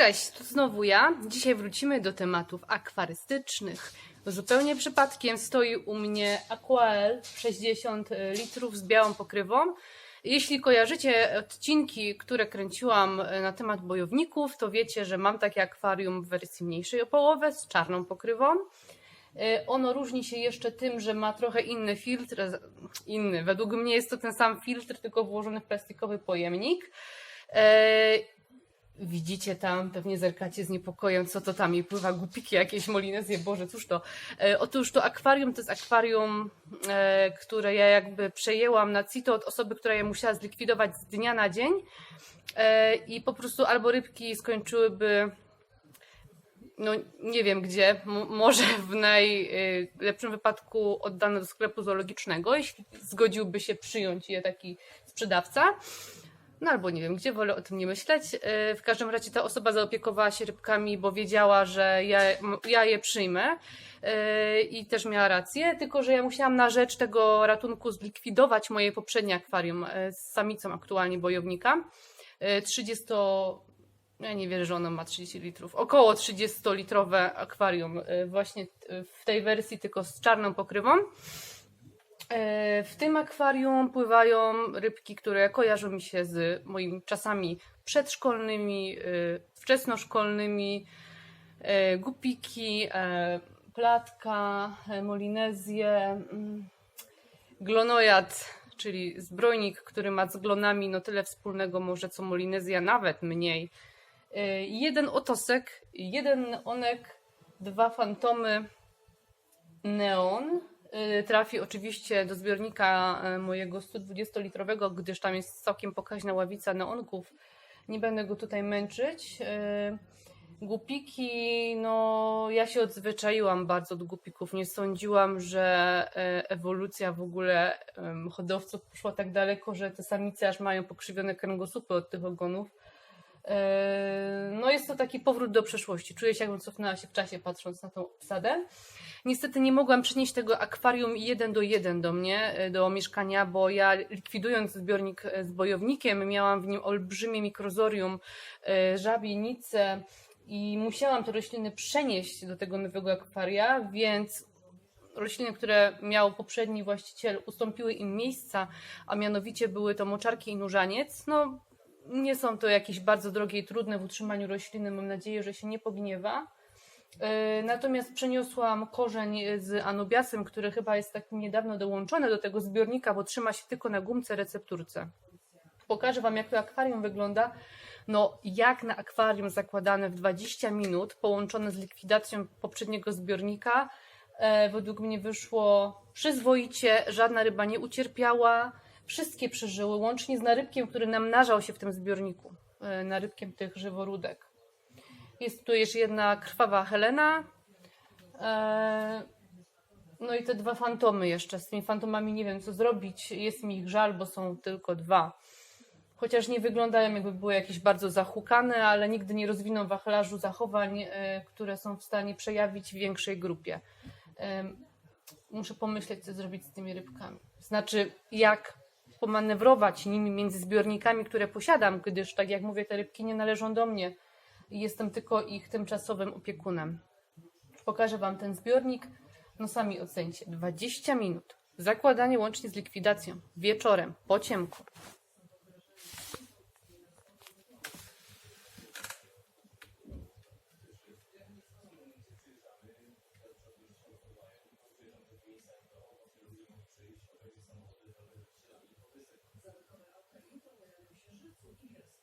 Cześć, tu znowu ja. Dzisiaj wrócimy do tematów akwarystycznych. Zupełnie przypadkiem stoi u mnie Aquael 60 litrów z białą pokrywą. Jeśli kojarzycie odcinki, które kręciłam na temat bojowników, to wiecie, że mam takie akwarium w wersji mniejszej o połowę z czarną pokrywą. E, Ono różni się jeszcze tym, że ma trochę inny filtr. Inny, według mnie jest to ten sam filtr, tylko włożony w plastikowy pojemnik. E, Widzicie tam, pewnie zerkacie z niepokojem, co to tam i pływa głupiki jakieś molinezje, Boże, cóż to. E, otóż to akwarium to jest akwarium, e, które ja jakby przejęłam na CITO od osoby, która je musiała zlikwidować z dnia na dzień e, i po prostu albo rybki skończyłyby no nie wiem gdzie, może w najlepszym wypadku oddane do sklepu zoologicznego, jeśli zgodziłby się przyjąć je taki sprzedawca. No albo nie wiem gdzie, wolę o tym nie myśleć. Yy, W każdym razie ta osoba zaopiekowała się rybkami, bo wiedziała, że ja, ja je przyjmę yy, i też miała rację, tylko że ja musiałam na rzecz tego ratunku zlikwidować moje poprzednie akwarium yy, z samicą aktualnie bojownika. Yy, 30 ja nie wierzę, że ono ma 30 litrów. Około 30-litrowe akwarium, y, właśnie y, w tej wersji, tylko z czarną pokrywą. E, W tym akwarium pływają rybki, które kojarzą mi się z moimi czasami przedszkolnymi, y, wczesnoszkolnymi. e, Gupiki, e, platka, e, molinezje, mm, glonojad, czyli zbrojnik, który ma z glonami no tyle wspólnego może co molinezja, nawet mniej. E, Jeden otosek, jeden onek, dwa fantomy, neon. Y, Trafi oczywiście do zbiornika y, mojego 120-litrowego, gdyż tam jest całkiem pokaźna ławica neonków. Nie będę go tutaj męczyć. Y, Głupiki, no ja się odzwyczaiłam bardzo od głupików. Nie sądziłam, że ewolucja w ogóle hodowców poszła tak daleko, że te samice aż mają pokrzywione kręgosłupy od tych ogonów. E, No jest to taki powrót do przeszłości. Czuję się jakbym cofnęła się w czasie patrząc na tą obsadę. Niestety nie mogłam przynieść tego akwarium jeden do jeden do mnie, e, do mieszkania, bo ja likwidując zbiornik e, z bojownikiem miałam w nim olbrzymie mikrozorium, żabienice i musiałam te rośliny przenieść do tego nowego akwaria, więc rośliny, które miał poprzedni właściciel, ustąpiły im miejsca, a mianowicie były to moczarki i nóżaniec. No, nie są to jakieś bardzo drogie i trudne w utrzymaniu rośliny. Mam nadzieję, że się nie pogniewa. Yy, Natomiast przeniosłam korzeń z anubiasem, który chyba jest tak niedawno dołączony do tego zbiornika, bo trzyma się tylko na gumce recepturce. Pokażę Wam, jak to akwarium wygląda. No, jak na akwarium zakładane w 20 minut, połączone z likwidacją poprzedniego zbiornika, e, według mnie wyszło przyzwoicie, żadna ryba nie ucierpiała, wszystkie przeżyły, łącznie z narybkiem, który namnażał się w tym zbiorniku, e, narybkiem tych żyworódek. Jest tu jeszcze jedna krwawa Helena. E, No i te dwa fantomy jeszcze. Z tymi fantomami nie wiem co zrobić. Jest mi ich żal, bo są tylko dwa. Chociaż nie wyglądają jakby były jakieś bardzo zahukane, ale nigdy nie rozwiną wachlarzu zachowań, e, które są w stanie przejawić w większej grupie. Muszę pomyśleć, co zrobić z tymi rybkami. Znaczy, jak pomanewrować nimi między zbiornikami, które posiadam, gdyż, tak jak mówię, te rybki nie należą do mnie. Jestem tylko ich tymczasowym opiekunem. Pokażę Wam ten zbiornik. No sami ocencie. 20 minut. Zakładanie łącznie z likwidacją. Wieczorem, po ciemku. Yes.